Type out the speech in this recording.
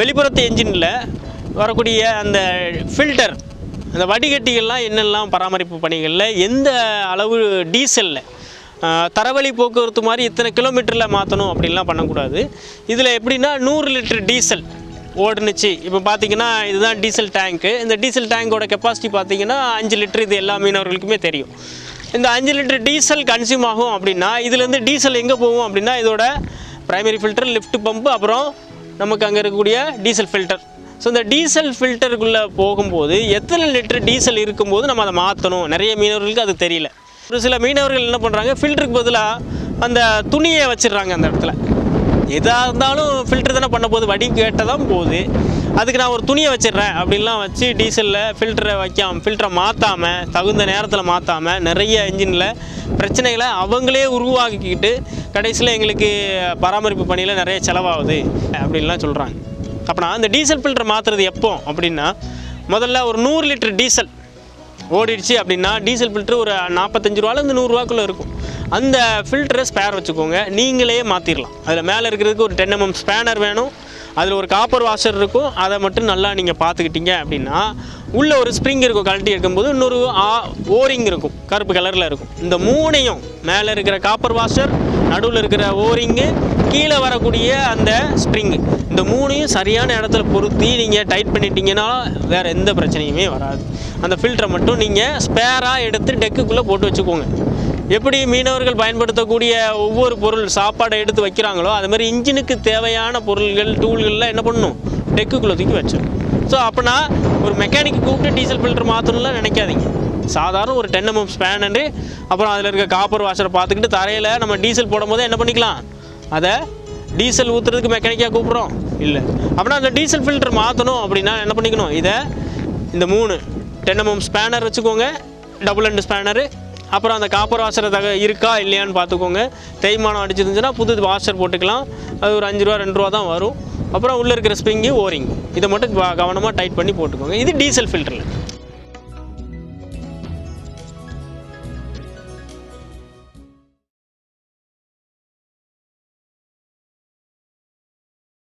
வெளிப்புறத்து என்ஜினில் வரக்கூடிய அந்த ஃபில்டர் அந்த வடிகட்டிகள்லாம் என்னெல்லாம் பராமரிப்பு பணிகளில் எந்த அளவு டீசலில் தரவழி போக்குவரத்து மாதிரி இத்தனை கிலோமீட்டரில் மாற்றணும் அப்படின்லாம் பண்ணக்கூடாது. இதில் எப்படின்னா நூறு லிட்டர் டீசல் ஓடுனுச்சு. இப்போ பார்த்தீங்கன்னா இதுதான் டீசல் டேங்க்கு இந்த டீசல் டேங்கோட கெப்பாசிட்டி பார்த்தீங்கன்னா அஞ்சு லிட்டர் இது எல்லா மீனவர்களுக்குமே தெரியும். இந்த அஞ்சு லிட்டர் டீசல் கன்சியூம் ஆகும் அப்படின்னா இதுலேருந்து டீசல் எங்கே போகும் அப்படின்னா இதோட ப்ரைமரி ஃபில்டர் லிஃப்ட் பம்பு அப்புறம் நமக்கு அங்கே இருக்கக்கூடிய டீசல் ஃபில்டர் ஸோ இந்த டீசல் ஃபில்டருக்குள்ளே போகும்போது எத்தனை லிட்டர் டீசல் இருக்கும்போது நம்ம அதை மாற்றணும் நிறைய மீனவர்களுக்கு அது தெரியல. ஒரு சில மீனவர்கள் என்ன பண்ணுறாங்க ஃபில்டருக்கு பதிலாக அந்த துணியை வச்சிடுறாங்க அந்த இடத்துல. எதாக இருந்தாலும் ஃபில்டர் தானே பண்ண போகுது. வடி கேட்ட தான் போகுது. அதுக்கு நான் ஒரு துணியை வச்சிடுறேன் அப்படின்லாம் வச்சு டீசலில் ஃபில்டரை வைக்காம ஃபில்டரை மாற்றாமல் தகுந்த நேரத்தில் மாற்றாமல் நிறைய இன்ஜினில் பிரச்சனைகளை அவங்களே உருவாக்கிக்கிட்டு கடைசியில் எங்களுக்கு பராமரிப்பு பணியில் நிறைய செலவாகுது அப்படின்லாம் சொல்கிறாங்க அப்போனா அந்த டீசல் ஃபில்டர் மாற்றுறது எப்போ அப்படின்னா முதல்ல ஒரு நூறு லிட்டர் டீசல் ஓடிடுச்சு அப்படின்னா டீசல் ஃபில்ட்ரு ஒரு நாற்பத்தஞ்சு ரூபாலேருந்து நூறுரூவாக்குள்ளே இருக்கும். அந்த ஃபில்டரை ஸ்பேர் வச்சுக்கோங்க நீங்களே மாற்றிடலாம் அதில் மேலே இருக்கிறதுக்கு ஒரு டென் எம்எம் ஸ்பேனர் வேணும். அதில் ஒரு காப்பர் வாஷர் இருக்கும். அதை மட்டும் நல்லா நீங்கள் பார்த்துக்கிட்டீங்க அப்படின்னா உள்ளே ஒரு ஸ்ப்ரிங் இருக்கும் கழட்டி இருக்கும்போது இன்னொரு ஓரிங் இருக்கும் கருப்பு கலரில் இருக்கும். இந்த மூணையும் மேலே இருக்கிற காப்பர் வாஷர் நடுவில் இருக்கிற ஓரிங்கு கீழே வரக்கூடிய அந்த ஸ்ப்ரிங்கு இந்த மூணையும் சரியான இடத்துல பொருத்தி நீங்கள் டைட் பண்ணிட்டீங்கன்னா வேறு எந்த பிரச்சனையுமே வராது. அந்த ஃபில்டரை மட்டும் நீங்கள் ஸ்பேராக எடுத்து டெக்குக்குள்ளே போட்டு வச்சுக்கோங்க. எப்படி மீனவர்கள் பயன்படுத்தக்கூடிய ஒவ்வொரு பொருள் சாப்பாடை எடுத்து வைக்கிறாங்களோ அது மாதிரி இன்ஜினுக்கு தேவையான பொருள்கள் டூல்கள்லாம் என்ன பண்ணணும் டெக்குக்குள்ளே தூக்கி வச்சிடணும். ஸோ அப்போனா ஒரு மெக்கானிக் கூப்பிட்டு டீசல் ஃபில்டர் மாற்றணும்லாம் நினைக்காதீங்க. சாதாரண ஒரு டென் எம்எம் ஸ்பேனு அப்புறம் அதில் இருக்க காப்பர் வாஷரை பார்த்துக்கிட்டு தரையில் நம்ம டீசல் போடும்போது என்ன பண்ணிக்கலாம்? அதை டீசல் ஊற்றுறதுக்கு மெக்கானிக்காக கூப்பிட்றோம். இல்லை. அப்படின்னா அந்த டீசல் ஃபில்டர் மாற்றணும் அப்படின்னா என்ன பண்ணிக்கணும்? இதை இந்த மூணு டென் எம்எம் ஸ்பேனர் வச்சுக்கோங்க. டபுள் ஹண்ட் ஸ்பேனரு அப்புறம் அந்த காப்பர் வாஷரை தக இருக்கா இல்லையான்னு பார்த்துக்கோங்க. தேய்மானம் அடிச்சிருந்துச்சுன்னா புது வாஷர் போட்டுக்கலாம். அது ஒரு அஞ்சு ரூபா ரெண்டு ரூபா தான் வரும். அப்புறம் உள்ளே இருக்கிற ஸ்ப்ரிங்கு ஓரிங் இதை மட்டும் கவனமாக டைட் பண்ணி போட்டுக்கோங்க. இது டீசல் ஃபில்டரில்